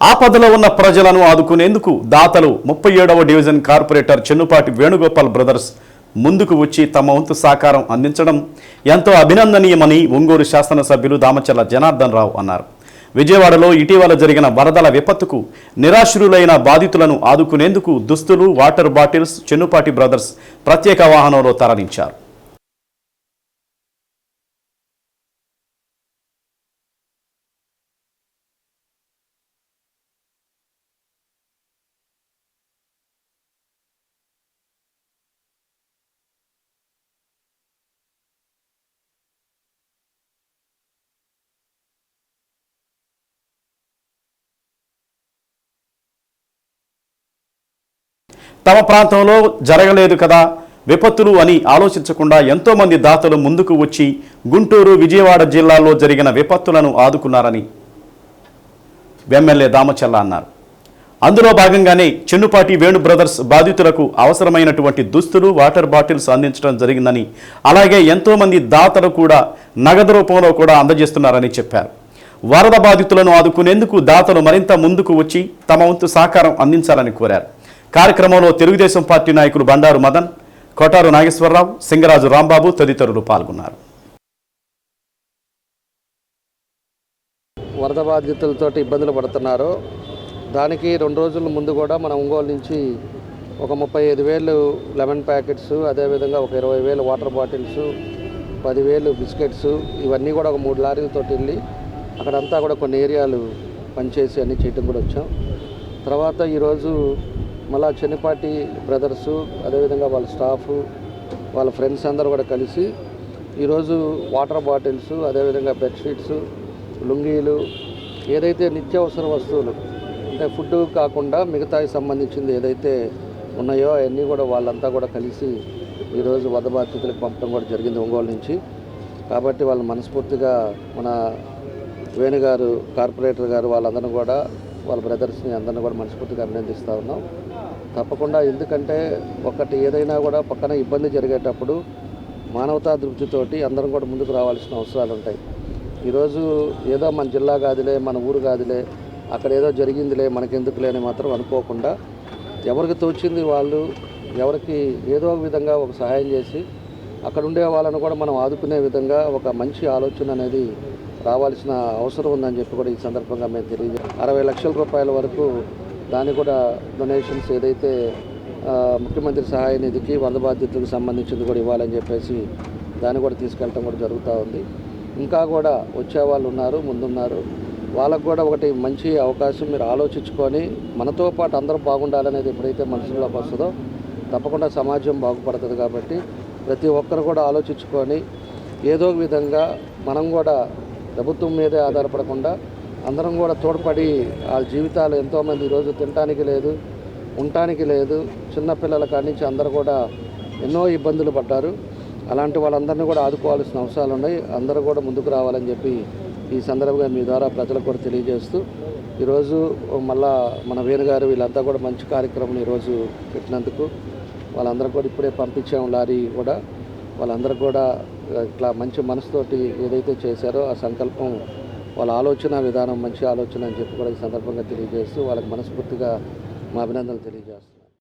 ఆపదలో ఉన్న ప్రజలను ఆదుకునేందుకు దాతలు ముప్పై ఏడవ division corporator Chennupati Venugopal brothers ముందుకు వచ్చి తమ వంతు సహకారం అందించడం ఎంతో అభినందనీయమని ఒంగోలు శాసనసభ్యులు దామచర్ల జనార్దన్ రావు అన్నారు. విజయవాడలో ఇటీవల జరిగిన వరదల విపత్తుకు నిరాశ్రులైన బాధితులను ఆదుకునేందుకు దుస్తులు వాటర్ బాటిల్స్ చెన్నుపాటి బ్రదర్స్ ప్రత్యేక వాహనంలో తరలించారు. తమ ప్రాంతంలో జరగలేదు కదా విపత్తులు అని ఆలోచించకుండా ఎంతోమంది దాతలు ముందుకు వచ్చి గుంటూరు విజయవాడ జిల్లాల్లో జరిగిన విపత్తులను ఆదుకున్నారని ఎమ్మెల్యే దామచల్ల అన్నారు. అందులో భాగంగానే చెన్నుపాటి వేణు బ్రదర్స్ బాధితులకు అవసరమైనటువంటి దుస్తులు వాటర్ బాటిల్స్ అందించడం జరిగిందని అలాగే ఎంతోమంది దాతలు కూడా నగదు రూపంలో కూడా అందజేస్తున్నారని చెప్పారు. వరద బాధితులను ఆదుకునేందుకు దాతలు మరింత ముందుకు వచ్చి తమ వంతు సహకారం అందించాలని కోరారు. కార్యక్రమంలో తెలుగుదేశం పార్టీ నాయకులు బండారు మదన్ కొటారు నాగేశ్వరరావు సింగరాజు రాంబాబు తదితరులు పాల్గొన్నారు. వరద బాధితులతో ఇబ్బందులు పడుతున్నారు. దానికి రెండు రోజుల ముందు కూడా మన ఒంగోలు నుంచి ఒక ముప్పై ఐదు వేలు లెమన్ ప్యాకెట్స్ అదేవిధంగా ఒక ఇరవై వేలు వాటర్ బాటిల్స్ పదివేలు బిస్కెట్స్ ఇవన్నీ కూడా ఒక మూడు లారీలతో వెళ్ళి అక్కడంతా కూడా కొన్ని ఏరియాలు పనిచేసి అన్నీ చేయటం కూడా వచ్చాం. తర్వాత ఈరోజు మళ్ళా చెన్నిపాటి బ్రదర్సు అదేవిధంగా వాళ్ళ స్టాఫ్ వాళ్ళ ఫ్రెండ్స్ అందరూ కూడా కలిసి ఈరోజు వాటర్ బాటిల్స్ అదేవిధంగా బెడ్షీట్స్ లుంగీలు ఏదైతే నిత్యావసర వస్తువులు అంటే ఫుడ్ కాకుండా మిగతాకి సంబంధించింది ఏదైతే ఉన్నాయో అవన్నీ కూడా వాళ్ళంతా కూడా కలిసి ఈరోజు వద బాధ్యతలకు పంపడం కూడా జరిగింది ఒంగోలు నుంచి. కాబట్టి వాళ్ళు మనస్ఫూర్తిగా మన వేణుగారు కార్పొరేటర్ గారు వాళ్ళందరినీ కూడా వాళ్ళ బ్రదర్స్ని అందరిని కూడా మనస్ఫూర్తిగా అభినందిస్తూ ఉన్నాం. తప్పకుండా ఎందుకంటే ఒకటి ఏదైనా కూడా పక్కన ఇబ్బంది జరిగేటప్పుడు మానవతా దృష్టితోటి అందరం కూడా ముందుకు రావాల్సిన అవసరాలు ఉంటాయి. ఈరోజు ఏదో మన జిల్లా కాదులే మన ఊరు కాదులే అక్కడ ఏదో జరిగిందిలే మనకెందుకులే అని మాత్రం అనుకోకుండా ఎవరికి తోచింది వాళ్ళు ఎవరికి ఏదో ఒక విధంగా ఒక సహాయం చేసి అక్కడ ఉండే వాళ్ళను కూడా మనం ఆదుకునే విధంగా ఒక మంచి ఆలోచన అనేది రావాల్సిన అవసరం ఉందని చెప్పి కూడా ఈ సందర్భంగా మేము తెలియజే అరవై లక్షల రూపాయల వరకు దాన్ని కూడా డొనేషన్స్ ఏదైతే ముఖ్యమంత్రి సహాయ నిధికి వంద బాధ్యతలకు సంబంధించింది కూడా ఇవ్వాలని చెప్పేసి దాన్ని కూడా తీసుకెళ్ళటం కూడా జరుగుతూ ఉంది. ఇంకా కూడా వచ్చే వాళ్ళు ఉన్నారు ముందున్నారు. వాళ్ళకు కూడా ఒకటి మంచి అవకాశం మీరు ఆలోచించుకొని మనతో పాటు అందరూ బాగుండాలనేది ఎప్పుడైతే మనసులోకి వస్తుందో తప్పకుండా సమాజం బాగుపడుతుంది కాబట్టి ప్రతి ఒక్కరు కూడా ఆలోచించుకొని ఏదో విధంగా మనం కూడా ప్రభుత్వం మీదే ఆధారపడకుండా అందరం కూడా తోడ్పడి వాళ్ళ జీవితాలు ఎంతోమంది ఈరోజు తినటానికి లేదు ఉండటానికి లేదు. చిన్నపిల్లల కాడి నుంచి అందరూ కూడా ఎన్నో ఇబ్బందులు పడ్డారు. అలాంటి వాళ్ళందరినీ కూడా ఆదుకోవాల్సిన అవసరాలు ఉన్నాయి. అందరూ కూడా ముందుకు రావాలని చెప్పి ఈ సందర్భంగా మీ ద్వారా ప్రజలకు కూడా తెలియజేస్తూ ఈరోజు మళ్ళా మన వేణుగారు వీళ్ళంతా కూడా మంచి కార్యక్రమం ఈరోజు పెట్టినందుకు వాళ్ళందరూ కూడా ఇప్పుడే పంపించాం లారీ కూడా. వాళ్ళందరూ కూడా ఇట్లా మంచి మనసుతోటి ఏదైతే చేశారో ఆ సంకల్పం వాళ్ళ ఆలోచన విధానం మంచి ఆలోచన అని చెప్పి కూడా ఈ సందర్భంగా తెలియజేస్తూ వాళ్ళకి మనస్ఫూర్తిగా మా అభినందనలు తెలియజేస్తాం